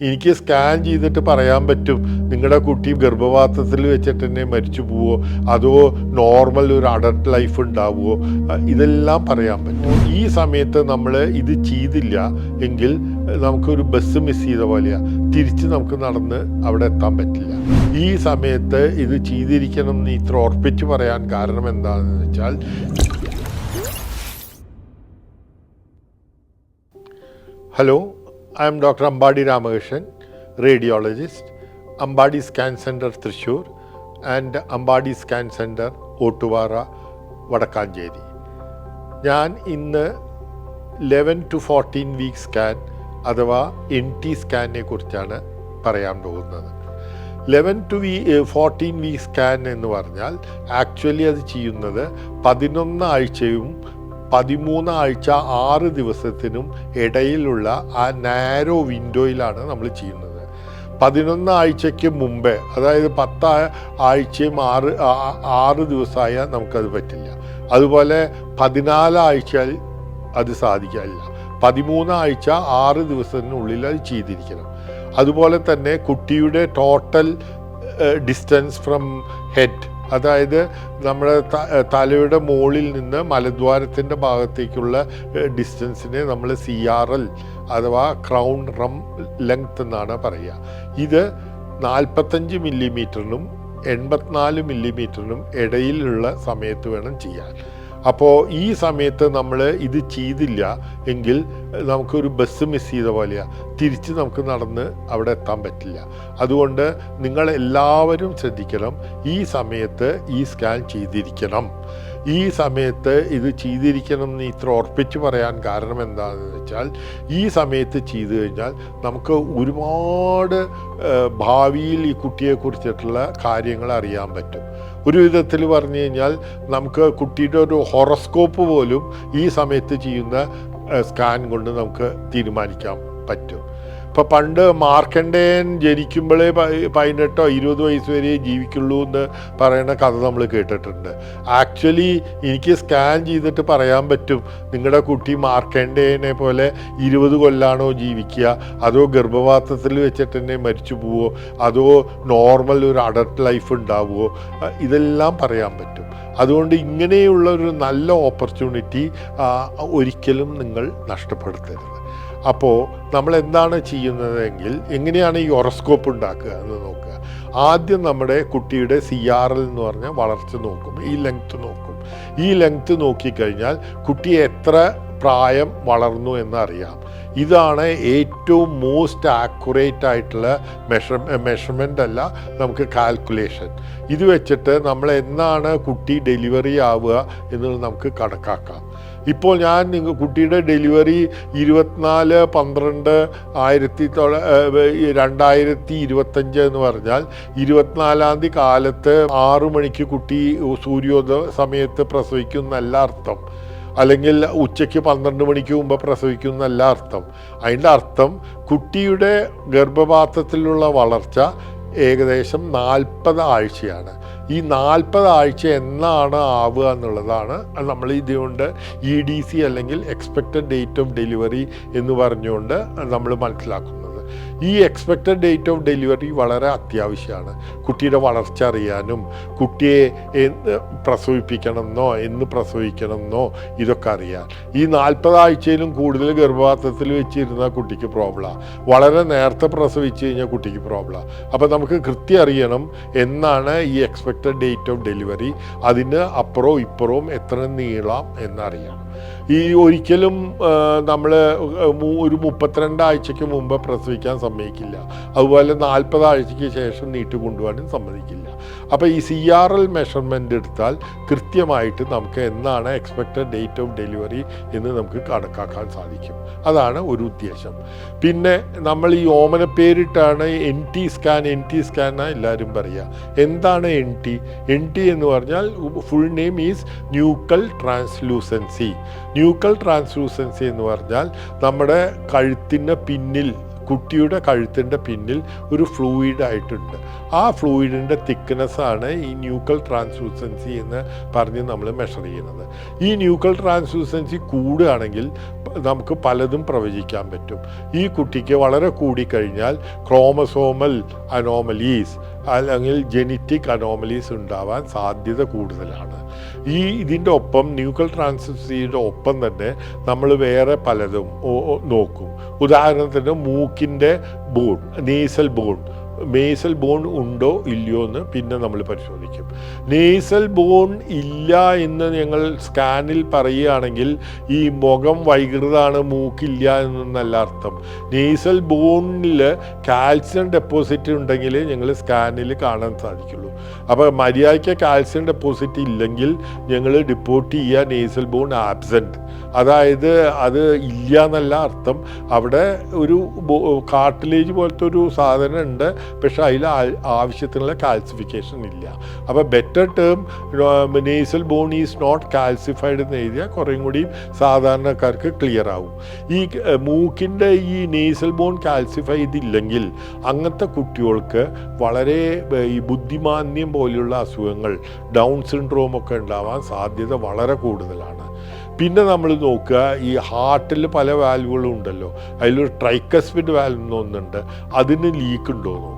എനിക്ക് സ്കാൻ ചെയ്തിട്ട് പറയാൻ പറ്റും. നിങ്ങളുടെ കുട്ടി ഗർഭപാത്രത്തിൽ വെച്ചിട്ട് തന്നെ മരിച്ചു പോവോ? അതോ നോർമൽ ഒരു അഡൽട്ട് ലൈഫ് ഉണ്ടാവുമോ ഇതെല്ലാം പറയാൻ പറ്റും. ഈ സമയത്ത് നമ്മൾ ഇത് ചെയ്തില്ല എങ്കിൽ നമുക്കൊരു ബസ് മിസ് ചെയ്ത പോലെയാ. തിരിച്ച് നമുക്ക് നടന്ന് അവിടെ എത്താൻ പറ്റില്ല. ഈ സമയത്ത് ഇത് ചെയ്തിരിക്കണം എന്ന് ഇത്ര ഉറപ്പിച്ച് പറയാൻ കാരണം എന്താണെന്ന് വെച്ചാൽ hello? I am doctor Ambadi Ramakrishnan radiologist Ambadi scan centre Thrissur and Ambadi scan centre Ottupara Vadakkanchery ഞാൻ ഇന്ന് eleven to fourteen week scan അഥവാ എൻ ടി സ്കാനിനെ കുറിച്ചാണ് പറയാൻ പോകുന്നത്. ലെവൻ ടു വീ ഫോർട്ടീൻ വീക്ക് സ്കാൻ എന്ന് പറഞ്ഞാൽ ആക്ച്വലി അത് ചെയ്യുന്നത് പതിനൊന്ന് ആഴ്ചയും പതിമൂന്ന് ആഴ്ച ആറ് ദിവസത്തിനും ഇടയിലുള്ള ആ നാരോ വിൻഡോയിലാണ് നമ്മൾ ചെയ്യുന്നത്. പതിനൊന്ന് ആഴ്ചയ്ക്ക് മുമ്പേ അതായത് പത്ത് ആഴ്ചയും ആറ് ആറ് ദിവസമായാൽ നമുക്കത് പറ്റില്ല. അതുപോലെ പതിനാലാഴ്ച അത് സാധിക്കില്ല പതിമൂന്നാഴ്ച ആറ് ദിവസത്തിനുള്ളിൽ അത് ചെയ്തിരിക്കണം. അതുപോലെ തന്നെ കുട്ടിയുടെ ടോട്ടൽ ഡിസ്റ്റൻസ് ഫ്രം ഹെഡ് അതായത് നമ്മുടെ തലയുടെ മുകളിൽ നിന്ന് മലദ്വാരത്തിന്റെ ഭാഗത്തേക്കുള്ള ഡിസ്റ്റൻസിനെ നമ്മൾ സി ആർ എൽ അഥവാ ക്രൗൺ റം ലെങ്ത് എന്നാണ് പറയുക. ഇത് നാൽപ്പത്തഞ്ച് മില്ലിമീറ്ററിനും എൺപത്തിനാല് മില്ലിമീറ്ററിനും ഇടയിലുള്ള സമയത്ത് വേണം ചെയ്യാൻ. അപ്പോൾ ഈ സമയത്ത് നമ്മൾ ഇത് ചെയ്തില്ല എങ്കിൽ നമുക്കൊരു ബസ് മിസ് ചെയ്ത പോലെയാണ് തിരിച്ച് നമുക്ക് നടന്ന് അവിടെ എത്താൻ പറ്റില്ല. അതുകൊണ്ട് നിങ്ങൾ എല്ലാവരും ശ്രദ്ധിക്കണം. ഈ സമയത്ത് ഈ സ്കാൻ ചെയ്തിരിക്കണം. ഈ സമയത്ത് ഇത് ചെയ്തിരിക്കണം എന്ന് ഇത്ര ഉറപ്പിച്ച് പറയാൻ കാരണം എന്താണെന്ന് വെച്ചാൽ ഈ സമയത്ത് ചെയ്തു കഴിഞ്ഞാൽ നമുക്ക് ഒരുപാട് ഭാവിയിൽ ഈ കുട്ടിയെക്കുറിച്ചിട്ടുള്ള കാര്യങ്ങൾ അറിയാൻ പറ്റും. ഒരു വിധത്തിൽ പറഞ്ഞു കഴിഞ്ഞാൽ നമുക്ക് കുട്ടിയുടെ ഒരു ഹൊറോസ്കോപ്പ് പോലും ഈ സമയത്ത് ചെയ്യുന്ന സ്കാൻ കൊണ്ട് നമുക്ക് തീരുമാനിക്കാൻ പറ്റും. ഇപ്പം പണ്ട് മാർക്കണ്ടേയൻ ജനിക്കുമ്പോഴേ പതിനെട്ടോ ഇരുപത് വയസ്സ് വരെ ജീവിക്കുള്ളൂ എന്ന് പറയുന്ന കഥ നമ്മൾ കേട്ടിട്ടുണ്ട്. ആക്ച്വലി എനിക്ക് സ്കാൻ ചെയ്തിട്ട് പറയാൻ പറ്റും. നിങ്ങളുടെ കുട്ടി മാർക്കണ്ടേയനെ പോലെ ഇരുപത് കൊല്ലാണോ ജീവിക്കുക അതോ ഗർഭപാത്രത്തിൽ വെച്ചിട്ട് തന്നെ മരിച്ചു പോവോ? അതോ നോർമൽ ഒരു അഡൽട്ട് ലൈഫ് ഉണ്ടാവുമോ ഇതെല്ലാം പറയാൻ പറ്റും. അതുകൊണ്ട് ഇങ്ങനെയുള്ള ഒരു നല്ല ഓപ്പർച്യൂണിറ്റി ഒരിക്കലും നിങ്ങൾ നഷ്ടപ്പെടുത്തരുത്. അപ്പോൾ നമ്മൾ എന്താണ് ചെയ്യുന്നതെങ്കിൽ എങ്ങനെയാണ് ഈ ഒറസ്കോപ്പ് ഉണ്ടാക്കുക എന്ന് നോക്കുക. ആദ്യം നമ്മുടെ കുട്ടിയുടെ സി ആർ എൽ എന്ന് പറഞ്ഞാൽ വളർച്ച നോക്കും ഈ ലെങ്ത് നോക്കും. ഈ ലെങ്ത് നോക്കിക്കഴിഞ്ഞാൽ കുട്ടി എത്ര പ്രായം വളർന്നു എന്നറിയാം. ഇതാണ് ഏറ്റവും മോസ്റ്റ് ആക്യുറേറ്റ് ആയിട്ടുള്ള മെഷർ മെഷർമെന്റ് അല്ല നമുക്ക് കാൽക്കുലേഷൻ ഇത് വെച്ചിട്ട് നമ്മൾ എന്നാണ് കുട്ടി ഡെലിവറി ആവുക എന്നുള്ളത് നമുക്ക് കണക്കാക്കാം. ഇപ്പോൾ ഞാൻ നിങ്ങൾ കുട്ടിയുടെ ഡെലിവറി ഇരുപത്തിനാല് പന്ത്രണ്ട് ആയിരത്തി തൊള്ള രണ്ടായിരത്തി ഇരുപത്തഞ്ച് എന്ന് പറഞ്ഞാൽ ഇരുപത്തിനാലാം തീയതി കാലത്ത് ആറു മണിക്ക് കുട്ടി സൂര്യോദയ സമയത്ത് പ്രസവിക്കും എന്നല്ല അർത്ഥം. അല്ലെങ്കിൽ ഉച്ചയ്ക്ക് പന്ത്രണ്ട് മണിക്ക് മുമ്പ് പ്രസവിക്കും എന്നല്ല അർത്ഥം. അതിന്റെ അർത്ഥം കുട്ടിയുടെ ഗർഭപാത്രത്തിലുള്ള വളർച്ച ഏകദേശം നാൽപ്പത് ആഴ്ചയാണ്. ഈ നാൽപ്പത് ആഴ്ച എന്നാണ് ആവുക എന്നുള്ളതാണ്. നമ്മൾ ഇതുകൊണ്ട് ഇ ഡി സി അല്ലെങ്കിൽ എക്സ്പെക്റ്റഡ് ഡേറ്റ് ഓഫ് ഡെലിവറി എന്ന് പറഞ്ഞുകൊണ്ട് നമ്മൾ മനസ്സിലാക്കുന്നത്. ഈ എക്സ്പെക്റ്റഡ് ഡേറ്റ് ഓഫ് ഡെലിവറി വളരെ അത്യാവശ്യമാണ്. കുട്ടിയുടെ വളർച്ച അറിയാനും കുട്ടിയെ പ്രസവിപ്പിക്കണമെന്നോ എന്ന് പ്രസവിക്കണമെന്നോ ഇതൊക്കെ അറിയാൻ. ഈ നാൽപ്പതാഴ്ചയിലും കൂടുതൽ ഗർഭപാത്രത്തിൽ വെച്ചിരുന്ന കുട്ടിക്ക് പ്രോബ്ലമാണ് വളരെ നേരത്തെ പ്രസവിച്ചു കഴിഞ്ഞാൽ കുട്ടിക്ക് പ്രോബ്ലമാണ് അപ്പോൾ നമുക്ക് കൃത്യം അറിയണം എന്നാണ് ഈ എക്സ്പെക്റ്റഡ് ഡേറ്റ് ഓഫ് ഡെലിവറി അതിന് അപ്പുറവും ഇപ്പുറവും എത്ര നീളാം എന്നറിയണം. ഈ ഒരിക്കലും നമ്മൾ ഒരു മുപ്പത്തിരണ്ട് ആഴ്ചയ്ക്ക് മുമ്പ് പ്രസവിക്കാൻ സമ്മതിക്കില്ല. അതുപോലെ നാൽപ്പത് ആഴ്ചയ്ക്ക് ശേഷം നീട്ടി കൊണ്ടുപോകാനും സമ്മതിക്കില്ല. അപ്പോൾ ഈ സി ആർ എൽ മെഷർമെന്റ് എടുത്താൽ കൃത്യമായിട്ട് നമുക്ക് എന്നാണ് എക്സ്പെക്റ്റഡ് ഡേറ്റ് ഓഫ് ഡെലിവറി എന്ന് നമുക്ക് കണക്കാക്കാൻ സാധിക്കും. അതാണ് ഒരു ഉദ്ദേശം. പിന്നെ നമ്മൾ ഈ ഓമന പേരിട്ടാണ് N T scan N T scan എല്ലാവരും പറയുക എന്താണ് എൻ ടി എൻ ടി എന്ന് പറഞ്ഞാൽ full name is nuchal translucency nuchal translucency എന്ന് പറഞ്ഞാൽ നമ്മുടെ കഴുത്തിന് പിന്നിൽ കുട്ടിയുടെ കഴുത്തിന്റെ പിന്നിൽ ഒരു ഫ്ലൂയിഡ് ആയിട്ടുണ്ട്. ആ ഫ്ലൂയിഡിന്റെ തിക്നെസ്സാണ് ഈ ന്യൂക്കൽ ട്രാൻസ്ലൂസൻസി എന്ന് പറഞ്ഞ് നമ്മൾ മെഷർ ചെയ്യുന്നത്. ഈ ന്യൂക്കൽ ട്രാൻസ്ലൂസൻസി കൂടുകയാണെങ്കിൽ നമുക്ക് പലതും പ്രവചിക്കാൻ പറ്റും. ഈ കുട്ടിക്ക് വളരെ കൂടിക്കഴിഞ്ഞാൽ ക്രോമസോമൽ അനോമലീസ് അല്ലെങ്കിൽ ജെനറ്റിക് അനോമലീസ് ഉണ്ടാവാൻ സാധ്യത കൂടുതലാണ്. ഈ ഇതിന്റെ ഒപ്പം ന്യൂക്കൽ ട്രാൻസ്ലൂസൻസിയുടെ ഒപ്പം തന്നെ നമ്മൾ വേറെ പലതും നോക്കും. ഉദാഹരണത്തിന് മൂക്കിന്റെ bone nasal bone nasal bone ഉണ്ടോ ഇല്ലയോ എന്ന് പിന്നെ നമ്മൾ പരിശോധിക്കും. നേസൽ ബോൺ ഇല്ല എന്ന് ഞങ്ങൾ സ്കാനിൽ പറയുകയാണെങ്കിൽ ഈ മുഖം വൈകൃതാണ് മൂക്കില്ല എന്നല്ല അർത്ഥം. നേസൽ ബോണിൽ കാൽസ്യം ഡെപ്പോസിറ്റ് ഉണ്ടെങ്കിൽ ഞങ്ങൾ സ്കാനിൽ കാണാൻ സാധിക്കുള്ളൂ. അപ്പോൾ മര്യാദയ്ക്ക് കാൽസ്യം ഡെപ്പോസിറ്റ് ഇല്ലെങ്കിൽ ഞങ്ങൾ ഡിപ്പോർട്ട് ചെയ്യുക നേസൽ ബോൺ ആബ്സെന്റ് അതായത് അത് ഇല്ല എന്നല്ല അർത്ഥം. അവിടെ ഒരു കാർട്ടിലേജ് പോലത്തെ ഒരു സാധനം ഉണ്ട് പക്ഷെ അതിൽ ആവശ്യത്തിനുള്ള കാൽസിഫിക്കേഷൻ ഇല്ല. അപ്പോൾ better term nasal bone is not calcified എന്ന് എഴുതിയാൽ കുറേയും കൂടി സാധാരണക്കാർക്ക് ക്ലിയർ ആവും. ഈ മൂക്കിന്റെ ഈ നേസൽ ബോൺ കാൽസിഫൈ ചെയ്തില്ലെങ്കിൽ അങ്ങനത്തെ കുട്ടികൾക്ക് വളരെ ഈ ബുദ്ധിമാന്യം പോലെയുള്ള അസുഖങ്ങൾ ഡൗൺ സിൻഡ്രോം ഒക്കെ ഉണ്ടാവാൻ സാധ്യത വളരെ കൂടുതലാണ്. പിന്നെ നമ്മൾ നോക്കുക ഈ ഹാർട്ടിൽ പല വാൽവുകളും ഉണ്ടല്ലോ. അതിലൊരു ട്രൈക്കസ്പിഡ് വാൽവ് എന്നൊന്നുണ്ട്. അതിന് ലീക്ക് ഉണ്ടോ എന്ന് നോക്കും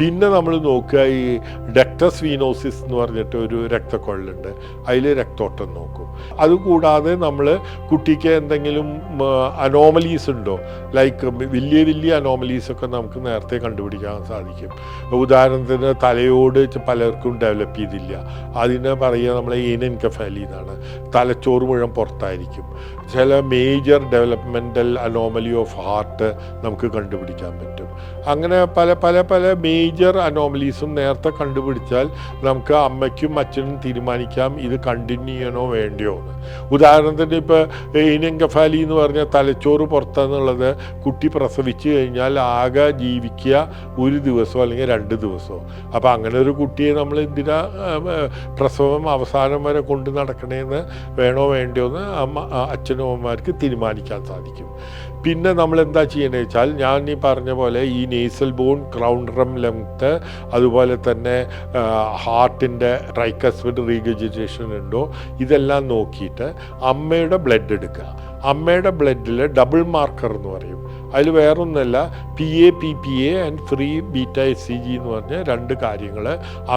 പിന്നെ നമ്മൾ നോക്കുക ഈ ഡെക്ടസ് വീനോസിസ് എന്ന് പറഞ്ഞിട്ട് ഒരു രക്തക്കൊള്ളുണ്ട് അതിൽ രക്തോട്ടം നോക്കും. അതുകൂടാതെ നമ്മൾ കുട്ടിക്ക് എന്തെങ്കിലും അനോമലീസ് ഉണ്ടോ? ലൈക്ക് വലിയ വലിയ അനോമലീസ് ഒക്കെ നമുക്ക് നേരത്തെ കണ്ടുപിടിക്കാൻ സാധിക്കും. ഉദാഹരണത്തിന് തലയോട് പലർക്കും ഡെവലപ്പ് ചെയ്തില്ല. അതിനെ പറയുക നമ്മളെ ഏനൻകഫാലി എന്നാണ്. തലച്ചോറ് മുഴുവൻ പുറത്തായിരിക്കും. ചില major developmental anomaly of heart നമുക്ക് കണ്ടുപിടിക്കാൻ പറ്റും. അങ്ങനെ പല പല പല മേജർ അനോമലീസും നേരത്തെ കണ്ടുപിടിച്ചാൽ നമുക്ക് അമ്മയ്ക്കും അച്ഛനും തീരുമാനിക്കാം ഇത് കണ്ടിന്യൂ ചെയ്യണോ വേണ്ടയോ എന്ന്. ഉദാഹരണത്തിന് ഇപ്പോൾ ഏനിയങ്കഫാലി എന്ന് പറഞ്ഞാൽ തലച്ചോറ് പുറത്തെന്നുള്ളത് കുട്ടി പ്രസവിച്ചു കഴിഞ്ഞാൽ ആകെ ജീവിക്കുക ഒരു ദിവസമോ അല്ലെങ്കിൽ രണ്ട് ദിവസമോ. അപ്പോൾ അങ്ങനെ ഒരു കുട്ടിയെ നമ്മൾ എന്തിനാ പ്രസവം അവസാനം വരെ കൊണ്ട് നടക്കണേന്ന് വേണോ വേണ്ടയോ എന്ന് അമ്മ അച്ഛനും അമ്മമാർക്ക് തീരുമാനിക്കാൻ സാധിക്കും. പിന്നെ നമ്മൾ എന്താ ചെയ്യണമെന്ന് വെച്ചാൽ ഞാൻ ഈ പറഞ്ഞ പോലെ ഈ നേസൽ ബോൺ ക്രൗണ്ടറം ലെങ്ത്ത് അതുപോലെ തന്നെ ഹാർട്ടിന്റെ ട്രൈക്കസ്വിഡ് റീഗജിറ്റേഷൻ ഉണ്ടോ ഇതെല്ലാം നോക്കിയിട്ട് അമ്മയുടെ ബ്ലഡ് എടുക്കുക. അമ്മയുടെ ബ്ലഡിൽ ഡബിൾ മാർക്കർ എന്ന് പറയും. അതിൽ വേറൊന്നുമല്ല P A P P A and free beta S C G എന്ന് പറഞ്ഞ രണ്ട് കാര്യങ്ങൾ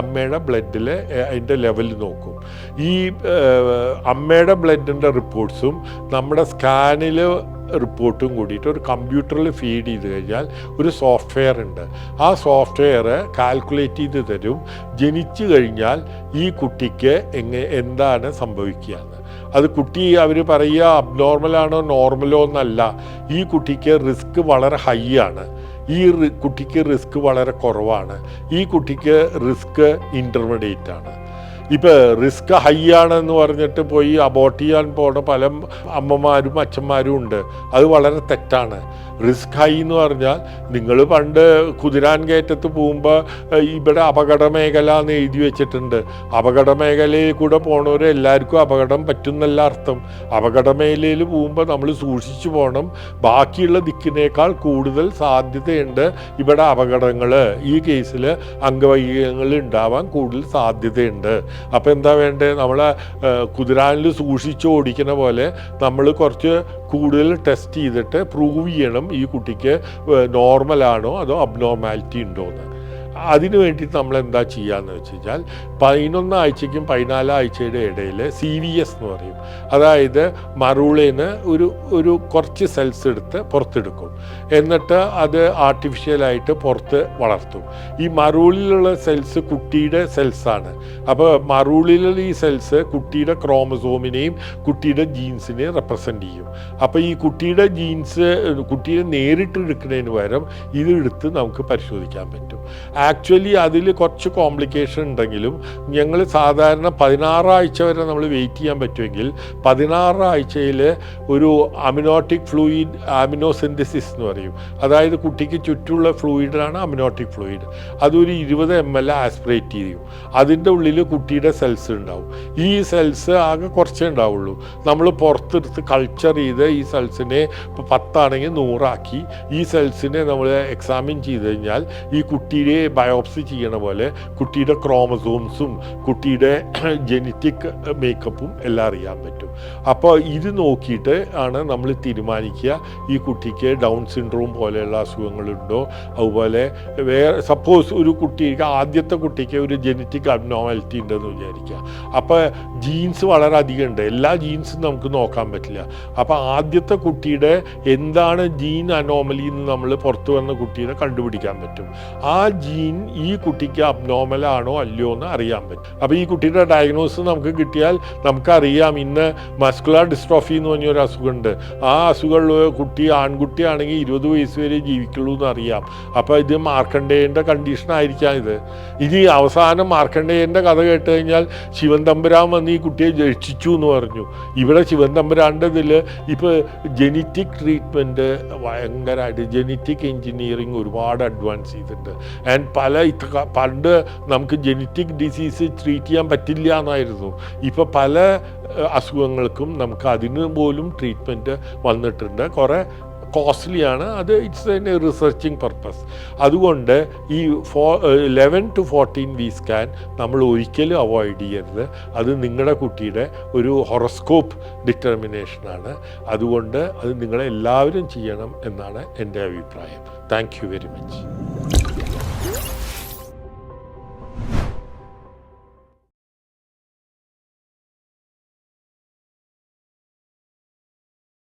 അമ്മയുടെ ബ്ലഡിൽ അതിന്റെ ലെവൽ നോക്കും. ഈ അമ്മയുടെ ബ്ലഡിന്റെ റിപ്പോർട്ട്സും നമ്മുടെ സ്കാനിൽ റിപ്പോർട്ടും കൂടിയിട്ട് ഒരു കമ്പ്യൂട്ടറിൽ ഫീഡ് ചെയ്ത് കഴിഞ്ഞാൽ ഒരു സോഫ്റ്റ്വെയർ ഉണ്ട്. ആ സോഫ്റ്റ്വെയർ കാൽക്കുലേറ്റ് ചെയ്ത് തരും. ജനിച്ചു കഴിഞ്ഞാൽ ഈ കുട്ടിക്ക് എങ്ങനെ എന്താണ് സംഭവിക്കുക എന്ന് അത് കുട്ടി അവർ പറയുക അബ്നോർമലാണോ നോർമലോ എന്നല്ല. ഈ കുട്ടിക്ക് റിസ്ക് വളരെ ഹൈ ആണ് ഈ കുട്ടിക്ക് റിസ്ക് വളരെ കുറവാണ്. ഈ കുട്ടിക്ക് റിസ്ക് ഇന്റർമീഡിയറ്റ് ആണ്. ഇപ്പോൾ റിസ്ക് ഹൈ ആണെന്ന് പറഞ്ഞിട്ട് പോയി അബോർട്ട് ചെയ്യാൻ പോണ പല അമ്മമാരും അച്ഛന്മാരും ഉണ്ട്. അത് വളരെ തെറ്റാണ്. റിസ്ക് ഹൈ എന്ന് പറഞ്ഞാൽ നിങ്ങൾ പണ്ട് കുതിരാൻ കയറ്റത്ത് പോകുമ്പോൾ ഇവിടെ അപകട മേഖല എന്ന് എഴുതി വെച്ചിട്ടുണ്ട്. അപകട മേഖലയിൽ കൂടെ പോണവർ എല്ലാവർക്കും അപകടം പറ്റുന്നല്ല അർത്ഥം. അപകട മേഖലയിൽ പോകുമ്പോൾ നമ്മൾ സൂക്ഷിച്ചു പോകണം ബാക്കിയുള്ള ദിക്കിനേക്കാൾ കൂടുതൽ സാധ്യതയുണ്ട് ഇവിടെ അപകടങ്ങൾ ഈ കേസിൽ അംഗവൈകല്യങ്ങൾ ഉണ്ടാവാൻ കൂടുതൽ സാധ്യതയുണ്ട്. അപ്പോൾ എന്താ വേണ്ടത് നമ്മളെ കുതിരാനിൽ സൂക്ഷിച്ച് ഓടിക്കുന്ന പോലെ നമ്മൾ കുറച്ച് കൂടുതൽ ടെസ്റ്റ് ചെയ്തിട്ട് പ്രൂവ് ചെയ്യണം ഈ കുട്ടിക്ക് നോർമലാണോ അതോ അബ്നോർമാലിറ്റി ഉണ്ടോ എന്ന് അതിന് വേണ്ടി നമ്മൾ എന്താ ചെയ്യാന്ന് വെച്ച് കഴിഞ്ഞാൽ പതിനൊന്ന് ആഴ്ചയ്ക്കും പതിനാല് ആഴ്ചയുടെ ഇടയിൽ സി വി എസ് എന്ന് പറയും. അതായത് മറുളിന്ന് ഒരു ഒരു കുറച്ച് സെൽസ് എടുത്ത് പുറത്തെടുക്കും. എന്നിട്ട് അത് ആർട്ടിഫിഷ്യലായിട്ട് പുറത്ത് വളർത്തും. ഈ മറൂളിലുള്ള സെൽസ് കുട്ടിയുടെ സെൽസാണ് അപ്പോൾ മറൂളിലുള്ള ഈ സെൽസ് കുട്ടിയുടെ ക്രോമസോമിനെയും കുട്ടിയുടെ ജീൻസിനെയും റെപ്രസെന്റ് ചെയ്യും. അപ്പോൾ ഈ കുട്ടിയുടെ ജീൻസ് കുട്ടിയെ നേരിട്ട് എടുക്കുന്നതിന് പകരം ഇതെടുത്ത് നമുക്ക് പരിശോധിക്കാൻ പറ്റും. ആക്ച്വലി അതിൽ കുറച്ച് കോംപ്ലിക്കേഷൻ ഉണ്ടെങ്കിലും ഞങ്ങൾ സാധാരണ പതിനാറാഴ്ച വരെ നമ്മൾ വെയിറ്റ് ചെയ്യാൻ പറ്റുമെങ്കിൽ പതിനാറാഴ്ചയിൽ ഒരു അമിനോട്ടിക് ഫ്ലൂയിഡ് അമിനോസിന്തസിസ് എന്ന് പറയും. അതായത് കുട്ടിക്ക് ചുറ്റുമുള്ള ഫ്ലൂയിഡാണ് അമിനോട്ടിക് ഫ്ലൂയിഡ് അതൊരു ഇരുപത് എം എൽ ആസ്പിറേറ്റ് ചെയ്യും. അതിന്റെ ഉള്ളിൽ കുട്ടിയുടെ സെൽസ് ഉണ്ടാവും. ഈ സെൽസ് ആകെ കുറച്ചേ ഉണ്ടാവുള്ളൂ. നമ്മൾ പുറത്തെടുത്ത് കൾച്ചർ ചെയ്ത് ഈ സെൽസിനെ ഇപ്പോൾ പത്താണെങ്കിൽ നൂറാക്കി. ഈ സെൽസിനെ നമ്മൾ എക്സാമിൻ ചെയ്ത് കഴിഞ്ഞാൽ ഈ കുട്ടിയെ ബയോപ്സി ചെയ്യണ പോലെ കുട്ടിയുടെ ക്രോമസോംസും കുട്ടിയുടെ ജനറ്റിക് മേക്കപ്പും എല്ലാം അറിയാൻ പറ്റും. അപ്പോൾ ഇത് നോക്കിയിട്ട് ആണ് നമ്മൾ തീരുമാനിക്കുക ഈ കുട്ടിക്ക് ഡൗൺ സിൻഡ്രോം പോലെയുള്ള അസുഖങ്ങളുണ്ടോ? അതുപോലെ വേറെ സപ്പോസ് ഒരു കുട്ടിക്ക് ആദ്യത്തെ കുട്ടിക്ക് ഒരു ജനറ്റിക് അബ്നോമാലിറ്റി ഉണ്ടെന്ന് വിചാരിക്കുക. അപ്പോൾ ജീൻസ് വളരെ അധികം ഉണ്ട്. എല്ലാ ജീൻസും നമുക്ക് നോക്കാൻ പറ്റില്ല. അപ്പോൾ ആദ്യത്തെ കുട്ടിയുടെ എന്താണ് ജീൻ അനോമലി എന്ന് നമ്മൾ പുറത്തു വന്ന കുട്ടീനെ കണ്ടുപിടിക്കാൻ പറ്റും. ആ ജീൻ ഈ കുട്ടിക്ക് അബ്നോമലാണോ അല്ലയോ എന്ന് അറിയാൻ പറ്റും. അപ്പോൾ ഈ കുട്ടിയുടെ ഡയഗ്നോസ് നമുക്ക് കിട്ടിയാൽ നമുക്കറിയാം ഇന്ന് മസ്കുലാർ ഡിസ്ട്രോഫി എന്ന് പറഞ്ഞൊരു അസുഖമുണ്ട് ആ അസുഖമുള്ള കുട്ടി ആൺകുട്ടിയാണെങ്കിൽ ഇരുപത് വയസ്സ് വരെ ജീവിക്കുള്ളൂ എന്ന് അറിയാം. അപ്പോൾ ഇത് മാർക്കണ്ടേയന്റെ കണ്ടീഷൻ ആയിരിക്കാം ഇത്. ഇനി അവസാനം മാർക്കണ്ടേയന്റെ കഥ കേട്ട് കഴിഞ്ഞാൽ ശിവൻ തമ്പുരാൻ വന്ന് ഈ കുട്ടിയെ രക്ഷിച്ചു എന്ന് പറഞ്ഞു. ഇവിടെ ശിവൻ തമ്പുരാന്റെ ഇതിൽ ഇപ്പോൾ ജനറ്റിക് ട്രീറ്റ്മെന്റ് ഭയങ്കരമായിട്ട് ജനറ്റിക് എഞ്ചിനീയറിങ് ഒരുപാട് അഡ്വാൻസ് ചെയ്തിട്ടുണ്ട്. ആൻഡ് പല ഇത്ര പണ്ട് നമുക്ക് ജനറ്റിക് ഡിസീസ് ട്രീറ്റ് ചെയ്യാൻ പറ്റില്ല എന്നായിരുന്നു. ഇപ്പോൾ പല അസുഖങ്ങൾക്കും നമുക്ക് അതിന് പോലും ട്രീറ്റ്മെന്റ് വന്നിട്ടുണ്ട്. കുറേ കോസ്റ്റ്ലിയാണ് അത് ഇറ്റ്സ് എൻ റിസർച്ചിങ് പർപ്പസ് അതുകൊണ്ട് ഈ ഫോ ലെവൻ ടു ഫോർട്ടീൻ വി സ്കാൻ നമ്മൾ ഒരിക്കലും അവോയ്ഡ് ചെയ്യരുത്. അത് നിങ്ങളുടെ കുട്ടിയുടെ ഒരു ഹൊറസ്കോപ്പ് ഡിറ്റർമിനേഷനാണ് അതുകൊണ്ട് അത് നിങ്ങളെല്ലാവരും ചെയ്യണം എന്നാണ് എന്റെ അഭിപ്രായം. Thank very much